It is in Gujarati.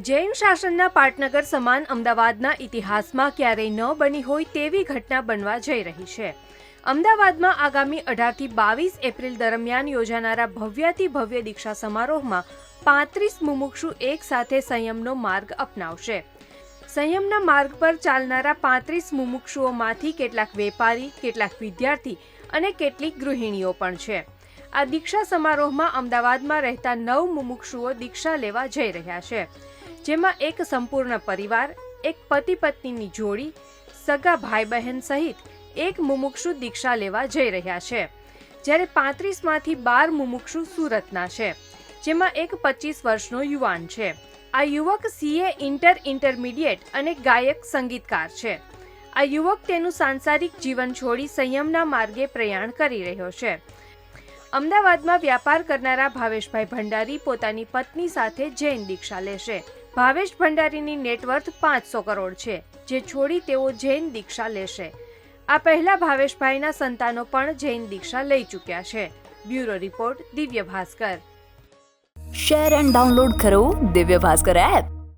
જૈન શાસનના પાટનગર સમાન અમદાવાદના ઇતિહાસમાં ક્યારેય ન બની હોય તેવી ઘટના બનવા જઈ રહી છે. અમદાવાદમાં આગામી અઢારથી બાવીસ એપ્રિલ દરમિયાન યોજાનારા ભવ્યાથી ભવ્ય દીક્ષા સમારોહમાં પાંત્રીસ મુમુક્ષુ એક સાથે સંયમનો માર્ગ અપનાવશે. સંયમના માર્ગ પર ચાલનારા પાંત્રીસ મુમુક્ષુઓમાંથી કેટલાક વેપારી, કેટલાક વિદ્યાર્થી અને કેટલીક ગૃહિણીઓ પણ છે. આ દીક્ષા સમારોહમાં અમદાવાદમાં રહેતા નવ મુમુક્ષુઓ દીક્ષા લેવા જઈ રહ્યા છે. જેમાં એક સંપૂર્ણ પરિવાર, એક પતિ પત્નીની જોડી, સગા ભાઈ બહેન સહિત એક મુમુક્ષુ દીક્ષા લેવા જઈ રહ્યા છે. જ્યારે પાંત્રીસમાંથી બાર મુમુક્ષુ સુરતના છે, જેમાં એક પચીસ વર્ષનો યુવાન છે. આ યુવક સીએ ઇન્ટર ઇન્ટરમીડિયેટ અને ગાયક સંગીતકાર છે. આ યુવક તેનું સાંસારિક જીવન છોડી સંયમના માર્ગે પ્રયાણ કરી રહ્યો છે. અમદાવાદમાં વ્યાપાર કરનારા ભાવેશભાઈ ભંડારી પોતાની પત્ની સાથે જૈન દીક્ષા લેશે. ભાવેશ ભંડારીની નેટવર્થ પાંચસો કરોડ છે, જે છોડી તેઓ જૈન દીક્ષા લેશે. આ પહેલા ભાવેશભાઈના સંતાનો પણ જૈન દીક્ષા લઈ ચૂક્યા છે. Bureau report Divya Bhaskar. Share and download કરો દિવ્ય ભાસ્કર એપ.